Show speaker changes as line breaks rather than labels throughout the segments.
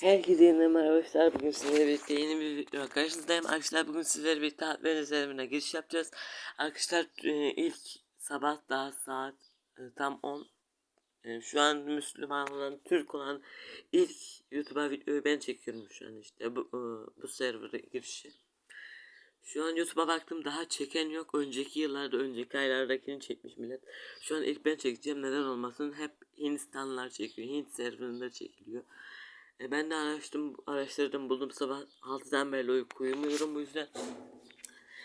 Herkese yeni merhaba arkadaşlar. Bugün sizlerle birlikte yeni bir video karşınızdayım. Arkadaşlar bugün sizlerle birlikte Hatven üzerine giriş yapacağız. Arkadaşlar e, ilk sabah daha saat e, tam 10. E, şu an Müslüman olan, Türk olan ilk YouTube'a videoyu ben çekiyorum şu an işte bu, bu server'a girişi. Şu an YouTube'a baktım daha çeken yok. Önceki yıllarda, önceki aylardakini çekmiş millet. Şu an ilk ben çekeceğim. Neden olmasın? Hep Hindistanlılar çekiyor. Hint serverında çekiliyor. E ben de araştırdım, araştırdım buldum sabah 6'dan beri uyku uyumuyorum bu yüzden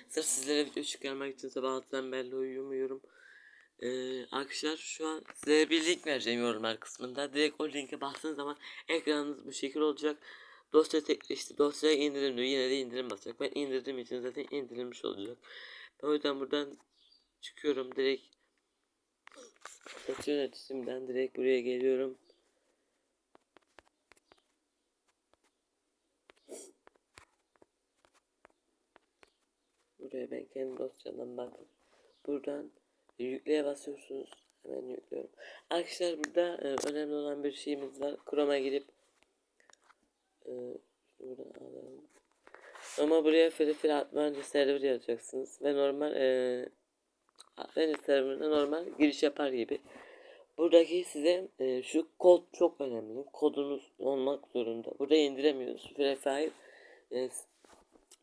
sırf sizlere video çıkarmak için sabah 6'dan beri uyumuyorum. Ee, arkadaşlar şu an size bir link vereceğim yorumlar kısmında. Direkt o linke bastığınız zaman ekranınız bu şekil olacak. Dosya tek, işte dosyaya indirim diyor. Yine de indirim basacak. Ben indirdiğim için zaten indirilmiş olacak. Ben o yüzden buradan çıkıyorum. Direkt dosya yönetisimden direkt buraya geliyorum. Buraya ben kendi dosyamdan bakın. Buradan yükleye basıyorsunuz. Hemen yüklüyorum. Arkadaşlar burada e, önemli olan bir şeyimiz var. Chrome'a girip e, buradan alalım. Ama buraya Free Advanced Server yazacaksınız. Ve normal e, Advanced Server'da normal giriş yapar gibi. Buradaki size e, şu kod çok önemli. Kodunuz olmak zorunda. Burada indiremiyoruz. Free Fire e,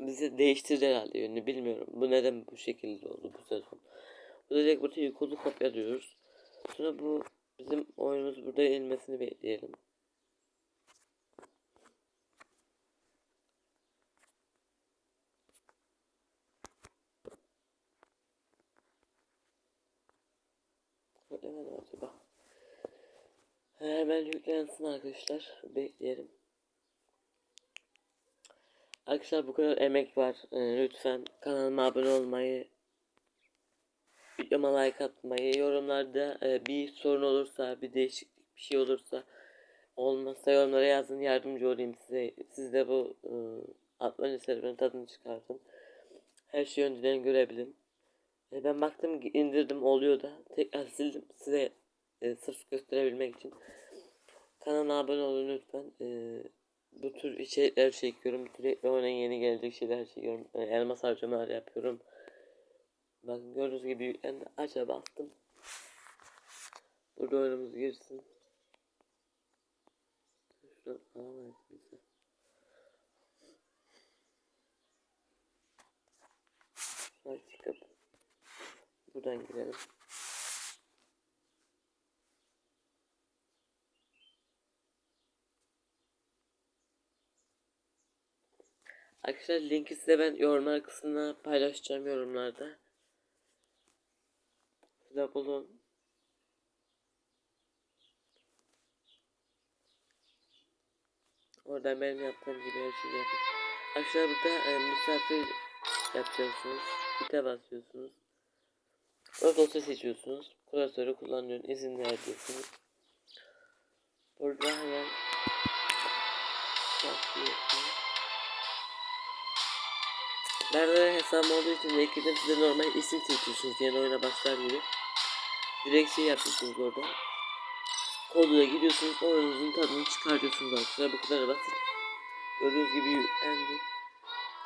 bizi değiştirdi herhalde yönünü bilmiyorum. Bu neden bu şekilde oldu bu sezon. Bu direkt burada yukarı kopya diyoruz. Sonra bu bizim oyunumuz burada inmesini bekleyelim. Yüklemedim acaba. Hemen yüklensin arkadaşlar. Bekleyelim. Arkadaşlar bu kadar emek var. Ee, lütfen kanalıma abone olmayı, videoma like atmayı, yorumlarda e, bir sorun olursa, bir değişiklik bir şey olursa, olmazsa yorumlara yazın yardımcı olayım size. Siz de bu e, atmanın serverinin tadını çıkartın. Her şeyi önceden görebilin. E, ben baktım indirdim oluyor da tekrar sildim size e, sırf gösterebilmek için. Kanalıma abone olun lütfen. E, bu tür içerikler çekiyorum. Sürekli oyuna yeni gelecek şeyler çekiyorum. E, elmas harcamalar yapıyorum. Bakın gördüğünüz gibi yüklendi. Aça bastım. Burada oyunumuz girsin. Şuradan buradan girelim. Arkadaşlar linki size ben yorumlar kısmına paylaşacağım yorumlarda. Size bulun. Oradan benim yaptığım gibi her şeyi yapın. Arkadaşlar burada e, misafir yapacaksınız. Bite basıyorsunuz. Burada dosya seçiyorsunuz. Klasörü kullanıyorsunuz. İzin ver. Burada hemen başlıyorsunuz. Nerede hesabım olduğu için ekledim size normal isim seçiyorsunuz yeni oyuna başlar gibi. Direkt şey yapıyorsunuz orada. Koduna giriyorsunuz oyununuzun tadını çıkartıyorsunuz arkadaşlar bu kadar basit. Gördüğünüz gibi yüklendi.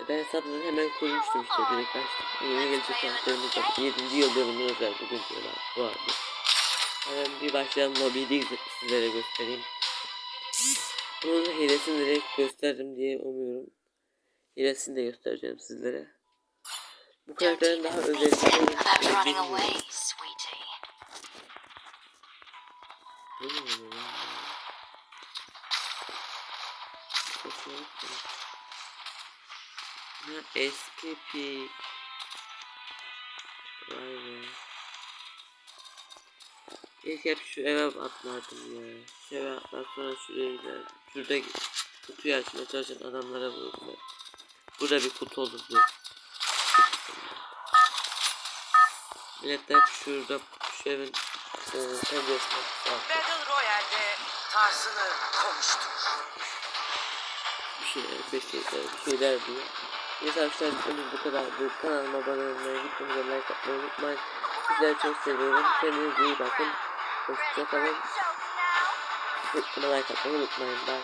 E ben hesabımı hemen kurmuştum işte direkt açtım. Yeni gelecek karakterimiz var. 7. yıl dönümü özel bugün diyorlar bu arada. Hemen bir başlayalım lobiyi sizlere göstereyim. Bunun hilesini direkt gösterdim diye umuyorum. Hilesini de göstereceğim sizlere. Bu karakterin daha özellikleri eski pik. Vay be. İlk hep şu eve atlardım ya. Şu eve atlar sonra şuraya giderdim. Şurada kutuyu açmaya çalışan adamlara ben. Burada bir kutu olurdu. Kutusunda. Millet de hep şurada şu evin e, atlar.
Battle Royale'de tarzını konuştur.
bir şeyler, bir şeyler, bir şeyler diyor. Neyse arkadaşlar videomuz bu kadar. Bu kanalıma abone olmayı, videomuza like atmayı unutmayın. Sizleri çok seviyorum. Kendinize iyi bakın. Hoşçakalın. Videoma like atmayı unutmayın. Bye.